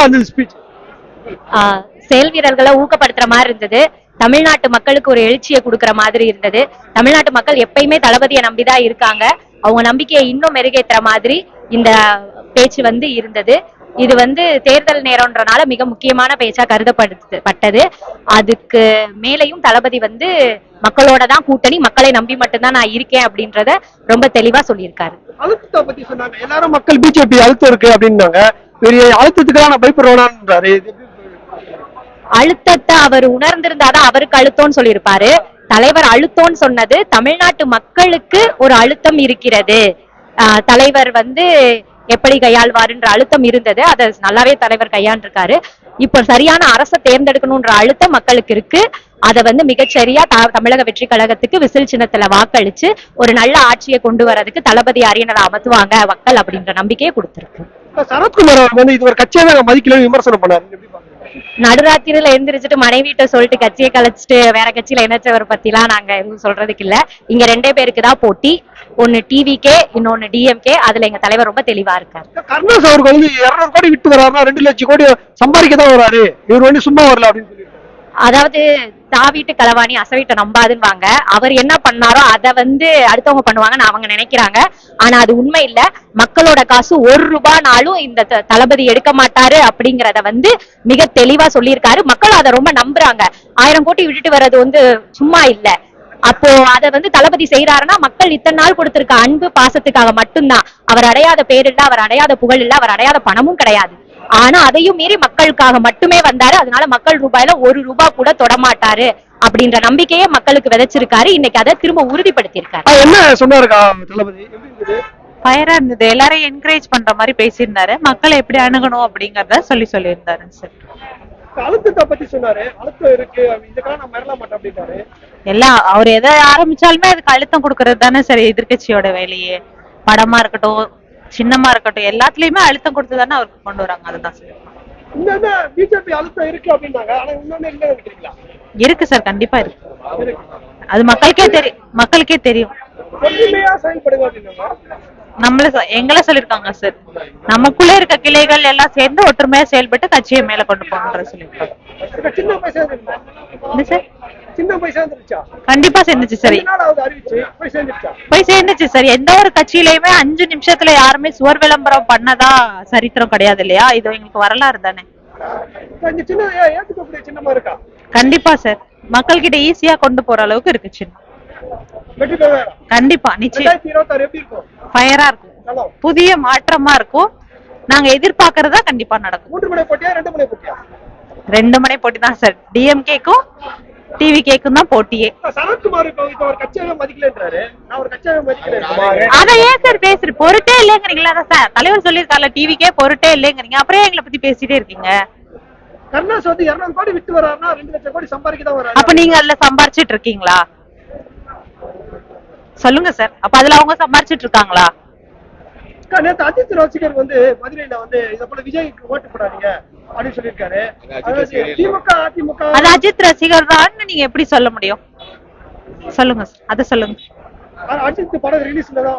எப்படிலாம் இருந்தது ஸ்பீச் செயல் வீரர்களை ஊக்கப்படுத்துற மாதிரி இருந்தது. தமிழ்நாட்டு மக்களுக்கு ஒரு எழுச்சியை கொடுக்கிற மாதிரி இருந்தது. தமிழ்நாட்டு மக்கள் எப்பயுமே தளபதியை நம்பிதான் இருக்காங்க. அவங்க நம்பிக்கையை இன்னும் மெருகேத்துற மாதிரி இந்த பேச்சு வந்து இருந்தது. இது வந்து தேர்தல் நேரம்ன்றனால மிக முக்கியமான பேச்சா கருதப்படுது பட்டது. அதுக்கு மேலையும் தளபதி வந்து மக்களோட தான் கூட்டணி மக்களை நம்பி மட்டும்தான் நான் இருக்கேன் அப்படின்றத ரொம்ப தெளிவா சொல்லியிருக்காரு. அழுத்தத்தை பத்தி சொன்னாங்க. எல்லாரும் மக்கள் பிஜேபி அழுத்தம் இருக்கு அப்படின்னாங்க. பெரிய அழுத்தத்துக்காக நான் பயப்படுறோனான்றாரு அழுத்தத்தை அவர் உணர்ந்திருந்தாதான் அவருக்கு அழுத்தம்னு சொல்லியிருப்பாரு. தலைவர் அழுத்தம்னு சொன்னது தமிழ்நாட்டு மக்களுக்கு ஒரு அழுத்தம் இருக்கிறது. தலைவர் வந்து எப்படி கையாள்வாருன்ற அழுத்தம் இருந்தது. அதை நல்லாவே தலைவர் கையாண்டிருக்காரு. இப்ப சரியான அரசை தேர்ந்தெடுக்கணும்ன்ற அழுத்தம் மக்களுக்கு இருக்கு. அதை வந்து மிகச்சரியா த- தமிழக வெற்றி கழகத்துக்கு விசில் சின்னத்துல வாக்களிச்சு ஒரு நல்ல ஆட்சியை கொண்டு வரதுக்கு தளபதி அரியணை அமர்த்துவாங்க மக்கள் அப்படின்ற நம்பிக்கையை கொடுத்திருக்கு. சரத்குமார் அவர் வந்து இது ஒரு கட்சியை நாங்க மதிக்கலன்னு விமர்சனம் பண்ணாரு? நடுராத்திரியில எழுந்திரிச்சிட்டு மனைவிட்ட சொல்லிட்டு கட்சியை கலைச்சிட்டு வேற கட்சியில இணைச்சவர் பத்திலாம் நாங்க எதுவும் சொல்றதுக்கு இல்ல. இங்க ரெண்டே பேருக்கு தான் போட்டி. ஒன்னு டிவிகே இன்னொன்னு டிஎம்கே அதுல எங்க தலைவர் ரொம்ப தெளிவா இருக்காரு. கருணாஸ் அவருக்கு வந்து இருநூறு கோடி விட்டு வராருன்னா ரெண்டு லட்சம் கோடி சம்பாதிக்க தான் வராரு. இவர் வந்து சும்மா வரல அப்படின்னு அதாவது தாவீட்டு களவாணி அசவீட்டை நம்பாதுன்னுவாங்க. அவர் என்ன பண்ணாரோ அதை வந்து அடுத்தவங்க பண்ணுவாங்கன்னு அவங்க நினைக்கிறாங்க. ஆனா அது உண்மை இல்ல. மக்களோட காசு ஒரு ரூபானாலும் இந்த த- தளபதி எடுக்க மாட்டாரு அப்படிங்கறத வந்து மிக தெளிவா சொல்லியிருக்காரு. மக்கள் அதை ரொம்ப நம்புறாங்க. ஆயிரம் கோடி விட்டுட்டு வர்றது வந்து சும்மா இல்ல. அப்போ அத வந்து தளபதி செய்யறாருன்னா மக்கள் இத்தனை நாள் கொடுத்திருக்க அன்பு பாசத்துக்காக மட்டும்தான். அவர் அடையாத பேர் இல்ல அவர் அடையாத புகழ் இல்ல அவர் அடையாத பணமும் கிடையாது. ஆனா அதையும் மீறி மக்களுக்காக மட்டுமே வந்தாரு. அதனால மக்கள் ரூபாயில ஒரு ரூபாய் கூட தொடமாட்டாரு அப்படின்ற நம்பிக்கையை மக்களுக்கு விதைச்சிருக்காரு. இன்னைக்கு அதை திரும்ப உறுதிப்படுத்தியிருக்காரு. என்ன சொன்னாருக்கா எப்படி இருந்தது ஃபயரா இருந்தது. எல்லாரையும் என்கரேஜ் பண்ற மாதிரி பேசியிருந்தாரு. மக்களை எப்படி அணுகணும் அப்படிங்கறத சொல்லி சொல்லியிருந்தாரு சார் அழுத்தத்தை பத்தி சொன்னாரு. அழுத்தம் இருக்கு. அப்படின்னாரு எல்லாம் அவர் எதை ஆரம்பிச்சாலுமே அதுக்கு அழுத்தம் கொடுக்கறது தானே சரி எதிர்க்கட்சியோட வேலையே. படமா இருக்கட்டும் சின்னமா இருக்கட்டும். எல்லாத்துலயுமே அழுத்தம் கொடுத்து தானே அவருக்கு கொண்டு வராங்க. அதுதான். இன்னொன்னு பிஜேபி அழுத்தம் இருக்கு அப்படின்னாங்க. ஆனா இன்னொன்னு இருக்கு சார் கண்டிப்பா இருக்கு. அது மக்களுக்கே தெரியும் மக்களுக்கே தெரியும். நம்மள எங்களை சொல்லிருக்காங்க சார். நமக்குள்ள இருக்க கிளைகள் எல்லாம் சேர்ந்து ஒற்றுமையா செயல்பட்டு கட்சியை மேல கொண்டு போகணுன்ற சொல்லியிருக்காங்க. கண்டிப்பா சேர்ந்துச்சு சரி. போய் சேர்ந்துச்சு சார். எந்த ஒரு கட்சியிலயுமே அஞ்சு நிமிஷத்துல யாருமே சுவர் விளம்பரம் பண்ணதா சரித்திரம் கிடையாது இல்லையா? இது எங்களுக்கு வரலாறு தானே. கண்டிப்பா சார் மக்கள் கிட்ட ஈஸியா கொண்டு போற அளவுக்கு இருக்கு சின்ன. கண்டிப்பா நிச்சயம். ஃபயரா இருக்கும்? புதிய மாற்றமா இருக்கும். நாங்க எதிர்பார்க்கறதா கண்டிப்பா நடக்கும். ரெண்டு மணி போட்டி தான் சார் டிஎம்கேக்கும் டிவி கேக்கும் தான் போட்டியே அத ஏன் சார் பேசுற பொருட்டே இல்லைங்கிறீங்களா? அதான் சார் தலைவர் சொல்லியிருக்காருல டிவிக்கே பொருட்டே இல்லைங்கிறீங்க. அப்புறம் எங்களை பத்தி பேசிட்டே இருக்கீங்க? கருணாஸ் வந்து இருநூறு கோடி விட்டு வராருன்னா ரெண்டு லட்சம் கோடி சம்பாதிக்க தான் வராரு. அப்ப நீங்க அதுல சம்பாரிச்சிட்டு இருக்கீங்களா? சொல்லுங்க சார். அப்ப அதுல அவங்க சம்பாரிச்சிட்டு இருக்காங்களா? நேத்து அஜித் ரசிகர் வந்து மதுரையில வந்து இத போல விஜய்க்கு ஓட்டு போடாதீங்க அப்படின்னு சொல்லியிருக்காரு. திமுக அதிமுக. அது அஜித் ரசிகர் தான் நீங்க எப்படி சொல்ல முடியும்? சொல்லுங்க. அத சொல்லுங்க. அஜித் படம் ரிலீஸ்ல தான்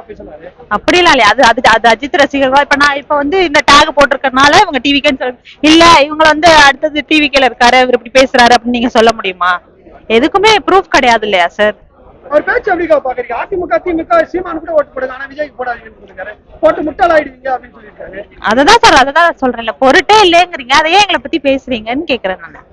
அப்படி அது அது அது அஜித் ரசிகர் தான். இப்ப நான் இப்ப வந்து இந்த டேக் போட்டிருக்கறனால இவங்க டிவிக்கேன்னு சொல்ல இல்ல இவங்க வந்து அடுத்தது டிவிக்கேல இருக்காரு. இவர் இப்படி பேசுறாரு அப்படின்னு நீங்க சொல்ல முடியுமா? எதுக்குமே ப்ரூஃப் கிடையாது இல்லையா சார் அவர் பேச்சு எப்படிக்கா பாக்குறீங்க அதிமுக திமுக சீமான் கூட ஓட்டு போடுங்க. ஆனா விஜய்க்கு போடாதீங்கன்னு போட்டு முட்டாள் ஆயிடுவீங்க அப்படின்னு சொல்லியிருக்காரு. அததான் சார் அததான் சொல்றேன்ல. பொருட்டே இல்லைங்கிறீங்க. அதை ஏன் எங்களை பத்தி பேசுறீங்கன்னு கேக்குறேன் நான்.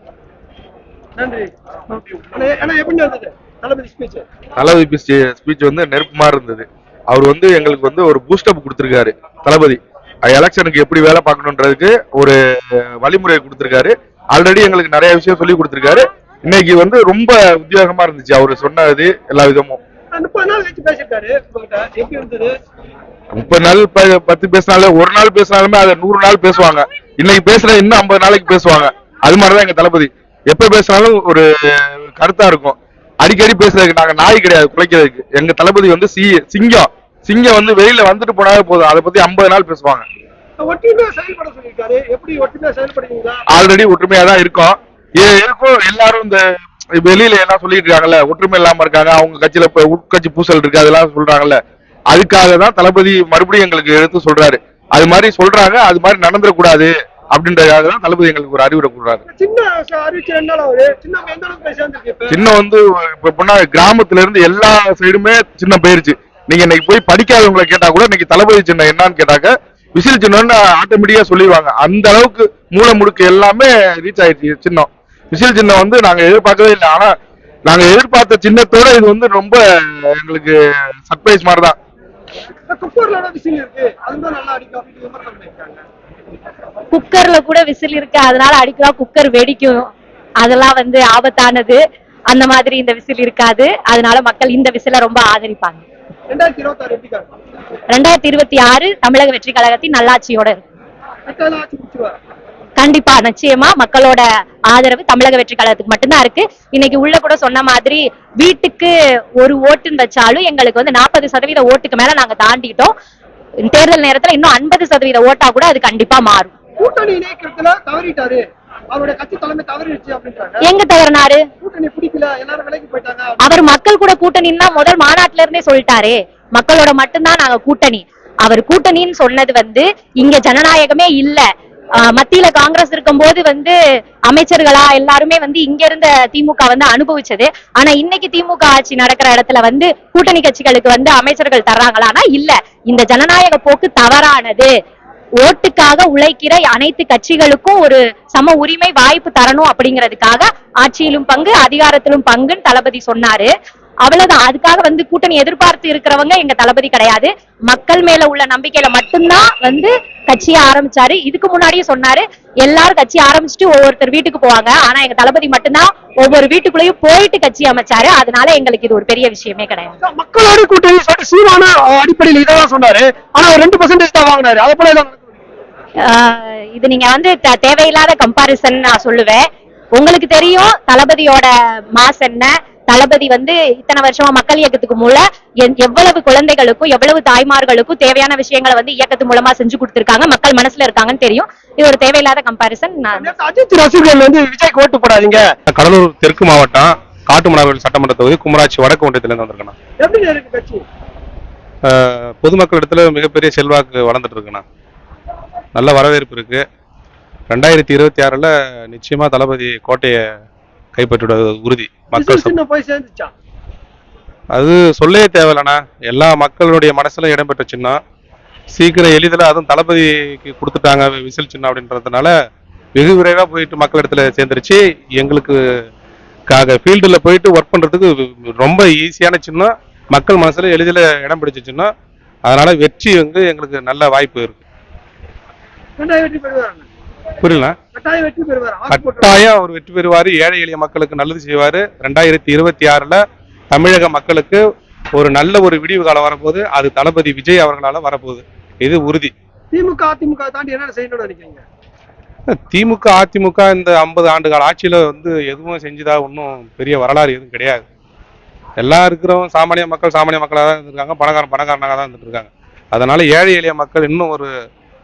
நன்றி. ஆனா- எப்படி இருந்தது தளபதி ஸ்பீச் தளபதி ஸ்பீச் வந்து நெருப்பு மாதிரி இருந்தது. அவர் வந்து எங்களுக்கு வந்து ஒரு பூஸ்டப் கொடுத்துருக்காரு தளபதி. எலெக்ஷனுக்கு எப்படி வேலை பார்க்கணுன்றதுக்கு ஒரு வழிமுறையை கொடுத்துருக்காரு. ஆல்ரெடி எங்களுக்கு நிறைய விஷயம் சொல்லி கொடுத்துருக்காரு. இன்னைக்கு வந்து ரொம்ப உத்தியோகமா இருந்துச்சு. அவர் சொன்னது எல்லா விதமும். முப்பது நாள் பத்து பேசினாலும் ஒரு நாள் பேசினாலுமே அதை நூறு நாள் பேசுவாங்க. இன்னைக்கு பேசுற இன்னும் ஐம்பது நாளைக்கு பேசுவாங்க. அது மாதிரிதான் எங்க தளபதி. எப்ப பேசினாலும் ஒரு கருத்தா இருக்கும். அடிக்கடி பேசுறதுக்கு நாங்க நாய் கிடையாது குலைக்கிறதுக்கு. எங்க தளபதி வந்து சி சிங்கம். சிங்கம் வந்து வெளியில வந்துட்டு போனாலே போதும். அதை பத்தி ஐம்பது நாள் பேசுவாங்க. ஆல்ரெடி ஒற்றுமையா தான் இருக்கோம். இருக்கும் எல்லாரும் இந்த வெளியில எல்லாம் சொல்லிட்டு இருக்காங்கல்ல ஒற்றுமை இல்லாம இருக்காங்க அவங்க கட்சியில உட்கட்சி பூசல் இருக்கு அதெல்லாம் சொல்றாங்கல்ல. அதுக்காக தான் தளபதி மறுபடியும் எங்களுக்கு எடுத்து சொல்றாரு. அது மாதிரி சொல்றாங்க அது மாதிரி நடந்துடக்கூடாது அப்படின்றதுக்காக தான் தளபதி எங்களுக்கு ஒரு அறிவுரை கொடுக்குறாரு. சின்ன சின்ன சின்ன வந்து இப்ப எப்படின்னா கிராமத்துல இருந்து எல்லா சைடுமே சின்ன போயிருச்சு. நீங்க இன்னைக்கு போய் படிக்காதவங்களை கேட்டா கூட இன்னைக்கு தளபதி சின்னம் என்னன்னு கேட்டாக்க விசில் சின்னம்னு ஆட்டோமேட்டிக்கா சொல்லிடுவாங்க. அந்த அளவுக்கு மூல முடுக்கு எல்லாமே ரீச் ஆயிடுச்சு சின்னம். விசில் சின்னம் வந்து நாங்க எதிர்பார்க்கவே இல்லை. ஆனா நாங்க எதிர்பார்த்த சின்னத்தோட இது வந்து ரொம்ப எங்களுக்கு சர்ப்ரைஸ் மாதிரி தான் குப்பர்ல விசில் இருக்கு. அதுதான் நல்லா அடிக்கும் அப்படின்னு விமர்சனம் பண்ணிருக்காங்க குக்கர்ல கூட விசில் இருக்கு. அதனால அடிக்கலாம். குக்கர் வெடிக்கும். அதெல்லாம் வந்து ஆபத்தானது. அந்த மாதிரி இந்த விசில் இருக்காது. அதனால மக்கள் இந்த விசில ரொம்ப ஆதரிப்பாங்க. ரெண்டாயிரத்தி இருபத்தி ஆறு தமிழக வெற்றி கழகத்தின் நல்லாட்சியோட இருக்கு. மக்கள் ஆட்சி முடிச்சுவார் கண்டிப்பா நிச்சயமா மக்களோட ஆதரவு தமிழக வெற்றி கழகத்துக்கு மட்டும்தான் இருக்கு. இன்னைக்கு உள்ள கூட சொன்ன மாதிரி வீட்டுக்கு ஒரு ஓட்டுன்னு வச்சாலும் எங்களுக்கு வந்து நாற்பது சதவீத ஓட்டுக்கு மேல நாங்க தாண்டிட்டோம். தேர்தல் நேரத்துல இன்னும் ஐம்பது சதவீத ஓட்டா கூட அது கண்டிப்பா மாறும். கூட்டணி இணைக்கிறதுல தவறிட்டாரு. எங்க தவறினாரு? அவர் மக்கள் கூட கூட்டணின்னா முதல் மாநாட்டுல இருந்தே சொல்லிட்டாரே. மக்களோட மட்டும்தான் நாங்க கூட்டணி. அவர் கூட்டணின்னு சொன்னது வந்து இங்க ஜனநாயகமே இல்ல. மத்தியில காங்கிரஸ் இருக்கும் போது வந்து அமைச்சர்களா எல்லாருமே வந்து இங்க இருந்த திமுக வந்து அனுபவிச்சது. ஆனா இன்னைக்கு திமுக ஆட்சி நடக்கிற இடத்துல வந்து கூட்டணி கட்சிகளுக்கு வந்து அமைச்சர்கள் தர்றாங்களானா இல்ல. இந்த ஜனநாயக போக்கு தவறானது. ஓட்டுக்காக உழைக்கிற அனைத்து கட்சிகளுக்கும் ஒரு சம உரிமை வாய்ப்பு தரணும் அப்படிங்கிறதுக்காக ஆட்சியிலும் பங்கு அதிகாரத்திலும் பங்குன்னு தளபதி சொன்னாரு. அவ்வளவுதான். அதுக்காக வந்து கூட்டணி எதிர்பார்த்து இருக்கிறவங்க எங்க தளபதி கிடையாது. மக்கள் மேல உள்ள நம்பிக்கையில மட்டும்தான் வந்து கட்சியை ஆரம்பிச்சாரு. இதுக்கு முன்னாடியும் சொன்னாரு எல்லாரும் கட்சி ஆரம்பிச்சுட்டு ஒவ்வொருத்தர் வீட்டுக்கு போவாங்க. ஆனா எங்க தளபதி மட்டும்தான் ஒவ்வொரு வீட்டுக்குள்ளேயும் போயிட்டு கட்சி அமைச்சாரு. அதனால எங்களுக்கு இது ஒரு பெரிய விஷயமே கிடையாது. மக்களோட கூட்டணி சீமான அடிப்படையில் இதான் சொன்னாரு. ஆனா அவர் ரெண்டு பர்சன்டேஜ் தான் வாங்கினாரு. அதை போல இது நீங்க வந்து தேவையில்லாத கம்பாரிசன் நான் சொல்லுவேன். உங்களுக்கு தெரியும் தளபதியோட மாஸ் என்ன? தளபதி வந்து இத்தனை வருஷமா மக்கள் இயக்கத்துக்கு மூல என்- எவ்வளவு குழந்தைகளுக்கும் எவ்வளவு தாய்மார்களுக்கும் தேவையான விஷயங்களை வந்து இயக்கத்து மூலமா செஞ்சு கொடுத்திருக்காங்க. மக்கள் மனசுல இருக்காங்கன்னு தெரியும். இது ஒரு தேவையில்லாத கம்பாரிசன் அஜித் ரசிகர்கள் வந்து விஜய்க்கு ஓட்டு போடாதீங்க. கடலூர் தெற்கு மாவட்டம் காட்டுமன்னார்கோவில் சட்டமன்ற தொகுதி குமராட்சி வடக்கு ஒன்றியத்திலிருந்து வந்திருக்கேன் அஹ், பொதுமக்களிடத்துல மிகப்பெரிய செல்வாக்கு வளர்ந்துட்டு இருக்குண்ணா நல்ல வரவேற்பு இருக்கு. ரெண்டாயிரத்தி இருபத்தி ஆறுல நிச்சயமா தளபதி கோட்டையை கைப்பற்றிடுவது உறுதி. மக்கள் அது சொல்லவே தேவையில்லண்ணா. எல்லா மக்களுடைய மனசுல இடம்பெற்ற சின்னம். சீக்கிரம் எளிதில் அதுவும் தளபதிக்கு கொடுத்துட்டாங்க விசில் சின்னம் அப்படின்றதுனால வெகு விரைவா போயிட்டு மக்கள் இடத்துல சேர்ந்துருச்சு. எங்களுக்கு காக ஃபீல்டில் போயிட்டு ஒர்க் பண்றதுக்கு ரொம்ப ஈஸியான சின்னம். மக்கள் மனசுல எளிதில் இடம் பிடிச்ச சின்னம். அதனால வெற்றி வந்து எங்களுக்கு நல்ல வாய்ப்பு இருக்கு. புரியல கட்டாயம் அவர் வெற்றி பெறுவாரு. ஏழை எளிய மக்களுக்கு நல்லது செய்வாரு. ரெண்டாயிரத்தி இருபத்தி ஆறுல தமிழக மக்களுக்கு ஒரு நல்ல ஒரு விடிவு காலம் வரப்போகுது. அது தளபதி விஜய் அவர்களால வரப்போகுது. இது உறுதி. திமுக அதிமுக தாண்டி என்ன செய்யணும்னு நினைக்கிறீங்க? திமுக அதிமுக இந்த ஐம்பது ஆண்டு கால ஆட்சியில வந்து எதுவும் செஞ்சதா ஒன்றும் பெரிய வரலாறு எதுவும் கிடையாது. எல்லாம் இருக்கிறவங்க சாமானிய மக்கள் சாமானிய மக்களாக தான் இருந்திருக்காங்க. பணக்காரன் பணக்காரனாக தான் இருந்துட்டு இருக்காங்க. அதனால ஏழை எளிய மக்கள் இன்னும் ஒரு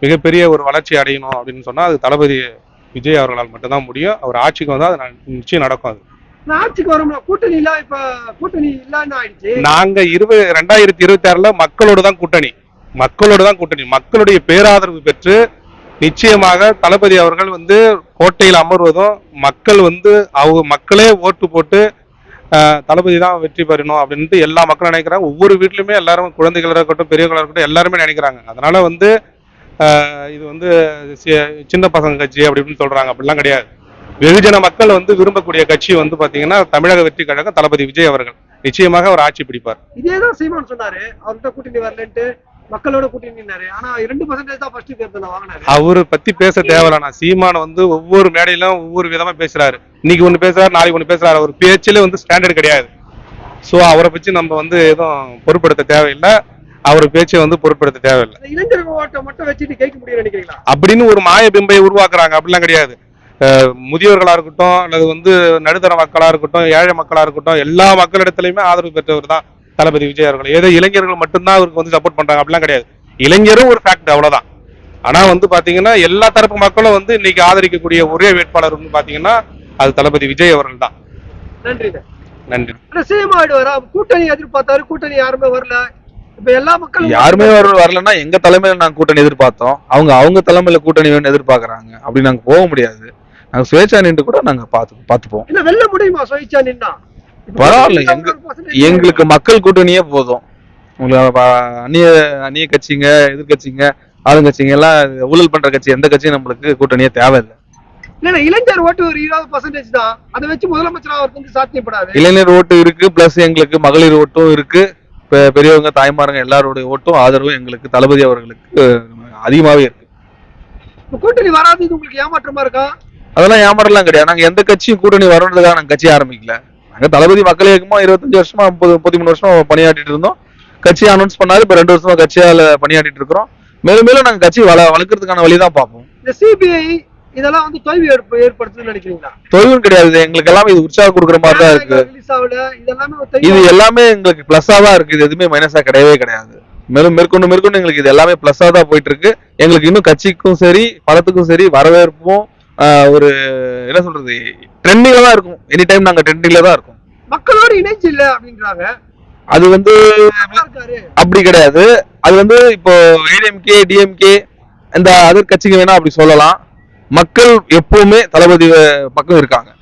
மிகப்பெரிய ஒரு வளர்ச்சி அடையணும் அப்படின்னு சொன்னா அது தளபதி விஜய் அவர்களால் மட்டும்தான் முடியும். அவர் ஆட்சிக்கு வந்தா அது நிச்சயம் நடக்கும் அது. நான் ஆட்சிக்கு வரோம்ல கூட்டணி இல்ல இப்ப கூட்டணி இல்லன்னு ஆயிடுச்சு. நாங்க இருபது ரெண்டாயிரத்தி இருபத்தி ஆறுல மக்களோட தான் கூட்டணி. மக்களோட தான் கூட்டணி. மக்களுடைய பேராதரவு பெற்று நிச்சயமாக தளபதி அவர்கள் வந்து கோட்டையில் அமர்வதும் மக்கள் வந்து அவங்க மக்களே ஓட்டு போட்டு தளபதி தான் வெற்றி பெறணும் அப்படின்ட்டு எல்லா மக்களும் நினைக்கிறாங்க. ஒவ்வொரு வீட்லயுமே எல்லாரும் குழந்தைகளா இருக்கட்டும் பெரியவங்களா இருக்கட்டும் எல்லாருமே நினைக்கிறாங்க. அதனால வந்து இது வந்து சின்ன பசங்க கட்சி அப்படி இப்படின்னு சொல்றாங்க. அப்படிலாம் கிடையாது. வெகுஜன மக்கள் வந்து விரும்பக்கூடிய கட்சி வந்து பாத்தீங்கன்னா தமிழக வெற்றி கழகம் தளபதி விஜய் அவர்கள். நிச்சயமாக அவர் ஆட்சி பிடிப்பார். இதேதான் சீமான் சொன்னாரு. அவர்கிட்ட கூட்டணி வரலன்ட்டு மக்களோட கூட்டணினாரு ஆனா இரண்டு பர்சன்டேஜ் தான் ஃபர்ஸ்ட் தேர்தல் வாங்கினாரு. அவரு பத்தி பேச தேவையில்ல சீமான் வந்து ஒவ்வொரு மேடையிலும் ஒவ்வொரு விதமா பேசுறாரு. இன்னைக்கு ஒண்ணு பேசுறாரு நாளைக்கு ஒண்ணு பேசுறாரு. அவர் பேச்சிலே வந்து ஸ்டாண்டர்ட் கிடையாது. சோ அவரை பத்தி நம்ம வந்து எதுவும் பொருட்படுத்த தேவையில்லை. அவர் பேச்சை வந்து பொருட்படுத்த தேவையில்லை. இந்த இளைஞர்கள் ஓட்டை மட்டும் வச்சுட்டு கேட்க முடியும் நினைக்கிறீங்களா? அப்படின்னு ஒரு மாய பிம்பை உருவாக்குறாங்க. அப்படிலாம் கிடையாது. முதியோர்களா இருக்கட்டும் அல்லது வந்து நடுத்தர மக்களா இருக்கட்டும் ஏழை மக்களா இருக்கட்டும் எல்லா மக்களிடத்திலயுமே ஆதரவு பெற்றவர் தான் தளபதி விஜய் அவர்கள். ஏதோ இளைஞர்கள் மட்டும்தான் அவருக்கு வந்து சப்போர்ட் பண்றாங்க. அப்படிலாம் கிடையாது. இளைஞரும் ஒரு ஃபேக்ட் அவ்வளவுதான். ஆனா வந்து பாத்தீங்கன்னா எல்லா தரப்பு மக்களும் வந்து இன்னைக்கு ஆதரிக்கக்கூடிய ஒரே வேட்பாளர் பாத்தீங்கன்னா அது தளபதி விஜய் அவர்கள் தான். நன்றி நன்றி. ஆயிடுவாரா கூட்டணி எதிர்பார்த்தாரு கூட்டணி யாருமே வரல. இப்ப எல்லா மக்களும் யாருமே வர வரலன்னா எங்க தலைமையில நாங்க கூட்டணி எதிர்பார்த்தோம். அவங்க அவங்க தலைமையில கூட்டணி வேணும்னு எதிர்பார்க்கறாங்க. அப்படி நாங்க போக முடியாது. நாங்க சுயேட்சா நின்று கூட நாங்க பாத்து பாத்துப்போம் இல்ல வெல்ல முடியுமா சுயேட்சா நின்னா? பரவாயில்ல. எங்க எங்களுக்கு மக்கள் கூட்டணியே போதும். உங்களுக்கு அந்நிய அந்நிய கட்சிங்க எதிர்கட்சிங்க ஆளுங்கட்சிங்க எல்லாம் ஊழல் பண்ற கட்சி எந்த கட்சியும் நம்மளுக்கு கூட்டணியே தேவையில்லை. இல்ல இல்ல, இளைஞர் ஓட்டு ஒரு இருபது பர்சன்டேஜ் தான். அதை வச்சு முதலமைச்சர் அவருக்கு வந்து சாத்தியப்படாது. இளைஞர் ஓட்டு இருக்கு பிளஸ் எங்களுக்கு மகளிர் ஓட்டும் இருக்கு. பெரியவங்க தாய்மாருங்க எல்லாருடைய ஓட்டும் ஆதரவும் எங்களுக்கு தளபதி அவர்களுக்கு அதிகமாவே இருக்கு. கூட்டணி வராதது உங்களுக்கு ஏமாற்றமா இருக்கா? அதெல்லாம் ஏமாறலாம் கிடையாது. நாங்க எந்த கட்சியும் கூட்டணி வரணுன்றதுக்காக நாங்க கட்சி ஆரம்பிக்கல. நாங்க தளபதி மக்கள் இயக்கமா இருபத்தஞ்சு வருஷமா முப்பது முப்பத்தி மூணு வருஷமா பணியாற்றிட்டு இருந்தோம். கட்சி அனௌன்ஸ் பண்ணாரு இப்ப ரெண்டு வருஷமா கட்சியால பணியாற்றிட்டு இருக்கிறோம். மேலும் மேலும் நாங்க கட்சி வள வளர்க்கறதுக்கான வழி தான் பார்ப்போம். இந்த சிபிஐ இதெல்லாம் வந்து தொய்வு ஏற்ப- ஏற்படுத்துதுன்னு நினைக்கிறீங்களா? தொழிலும் கிடையாது. எங்களுக்கு எல்லாமே இது உற்சாகம் கொடுக்குற மாதிரி தான் இருக்கு. ரிலீஸ் ஆகல. இதெல்லாமே ஒரு இது எல்லாமே எங்களுக்கு பிளஸ்ஸா தான் இருக்கு இது எதுவுமே மைனஸா கிடையவே கிடையாது. மேலும் மேற்கொண்டு மேற்கொண்டு எங்களுக்கு இது எல்லாமே பிளஸ்ஸா தான் போயிட்டு இருக்கு. எங்களுக்கு இன்னும் கட்சிக்கும் சரி படத்துக்கும் சரி வரவேற்பும் ஒரு என்ன சொல்றது ட்ரெண்டிங்ல தான் இருக்கும். எனி டைம் நாங்க ட்ரெண்டிங்ல தான் இருக்கோம். மக்களோடு இணைஞ்சு இல்ல அப்படின்றாங்க. அது வந்து அப்படி கிடையாது. அது வந்து இப்போ ஏடிஎம்கே டிஎம்கே இந்த அதர் கட்சிங்க வேணா அப்படி சொல்லலாம். மக்கள் எப்பவுமே தளபதி பக்கம் இருக்காங்க.